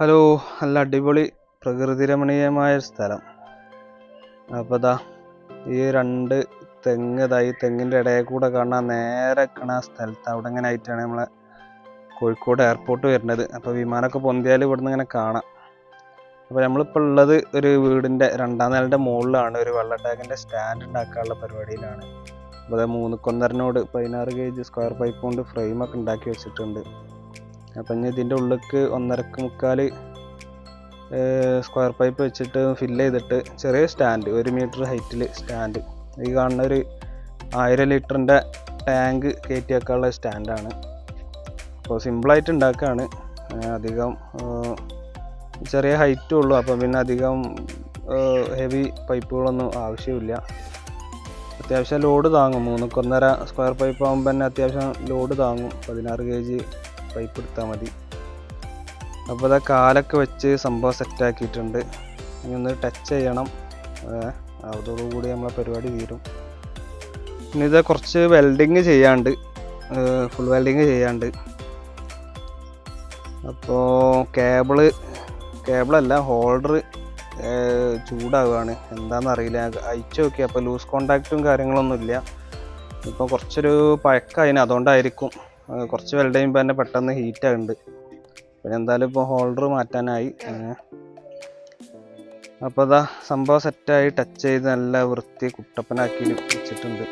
Hello നല്ല അടിപൊളി പ്രകൃതി രമണീയമായ സ്ഥലം. അപ്പോൾ ഇതാ ഈ രണ്ട് തെങ്ങ് ഇതാ ഈ തെങ്ങിന്റെ ഇടയിൽ കൂടെ കാണാൻ നേരെ നിൽക്കണ ആ സ്ഥലത്ത് അവിടെ ഇങ്ങനെ ആയിട്ടാണ് നമ്മളെ കോഴിക്കോട് എയർപോർട്ട് വരുന്നത്. അപ്പോൾ വിമാനമൊക്കെ പൊന്തിയാൽ ഇവിടുന്ന് ഇങ്ങനെ കാണാം. അപ്പോൾ നമ്മളിപ്പോൾ ഉള്ളത് ഒരു വീടിന്റെ രണ്ടാം നിലന്റെ മുകളിലാണ്. ഒരു വെള്ള ടാങ്കിന്റെ സ്റ്റാൻഡ് ഉണ്ടാക്കാനുള്ള പരിപാടിയിലാണ്. അപ്പോൾ അത് മൂന്ന് കൊന്നരനോട് പതിനാറ് കെ ജി സ്ക്വയർ പൈപ്പ് കൊണ്ട് ഫ്രെയിമൊക്കെ ഉണ്ടാക്കി വെച്ചിട്ടുണ്ട്. അപ്പം ഇനി ഇതിന്റെ ഉള്ളിലേക്ക് ഒന്നരക്ക് മുക്കാൽ സ്ക്വയർ പൈപ്പ് വെച്ചിട്ട് ഫില്ല് ചെയ്തിട്ട് ചെറിയ സ്റ്റാൻഡ് ഒരു മീറ്റർ ഹൈറ്റിൽ സ്റ്റാൻഡ് ഈ കാണുന്ന ഒരു ആയിരം ലിറ്ററിന്റെ ടാങ്ക് കയറ്റി വെക്കാനുള്ള സ്റ്റാൻഡാണ് അപ്പോൾ സിമ്പിളായിട്ട് ഉണ്ടാക്കുകയാണ് അധികം ചെറിയ ഹൈറ്റും ഉള്ളൂ. അപ്പം പിന്നെ അധികം ഹെവി പൈപ്പുകളൊന്നും ആവശ്യമില്ല. അത്യാവശ്യം ലോഡ് താങ്ങും. മൂന്നൊക്കൊന്നര സ്ക്വയർ പൈപ്പ് ആകുമ്പോൾ തന്നെ അത്യാവശ്യം ലോഡ് താങ്ങും. പതിനാറ് കെ ജി പൈപ്പ് എടുത്താൽ മതി. അപ്പോൾ അതാ കാലൊക്കെ വെച്ച് സംഭവം സെറ്റാക്കിയിട്ടുണ്ട് ഇനി ഒന്ന് ടച്ച് ചെയ്യണം. അതോടുകൂടി നമ്മളെ പരിപാടി തീരും. ഇനി ഇത് കുറച്ച് വെൽഡിങ് ചെയ്യാണ്ട് ഫുൾ വെൽഡിങ് ചെയ്യാണ്ട്. അപ്പോൾ കേബിൾ കേബിളല്ല ഹോൾഡർ ചൂടാവുകയാണ് എന്താണെന്നറിയില്ല അയച്ചു നോക്കി. അപ്പോൾ ലൂസ് കോണ്ടാക്റ്റും കാര്യങ്ങളൊന്നുമില്ല. ഇപ്പോൾ കുറച്ചൊരു പഴക്കതിന് അതുകൊണ്ടായിരിക്കും. കുറച്ച് വെൽഡ് ചെയ്യുമ്പോൾ തന്നെ പെട്ടെന്ന് ഹീറ്റ് ആകുന്നുണ്ട്. പിന്നെ എന്തായാലും ഇപ്പോൾ ഹോൾഡർ മാറ്റാനായി. അപ്പോൾ അതാ സംഭവം സെറ്റായി ടച്ച് ചെയ്ത് നല്ല വൃത്തി കുട്ടപ്പനാക്കി വെച്ചിട്ടുണ്ട്.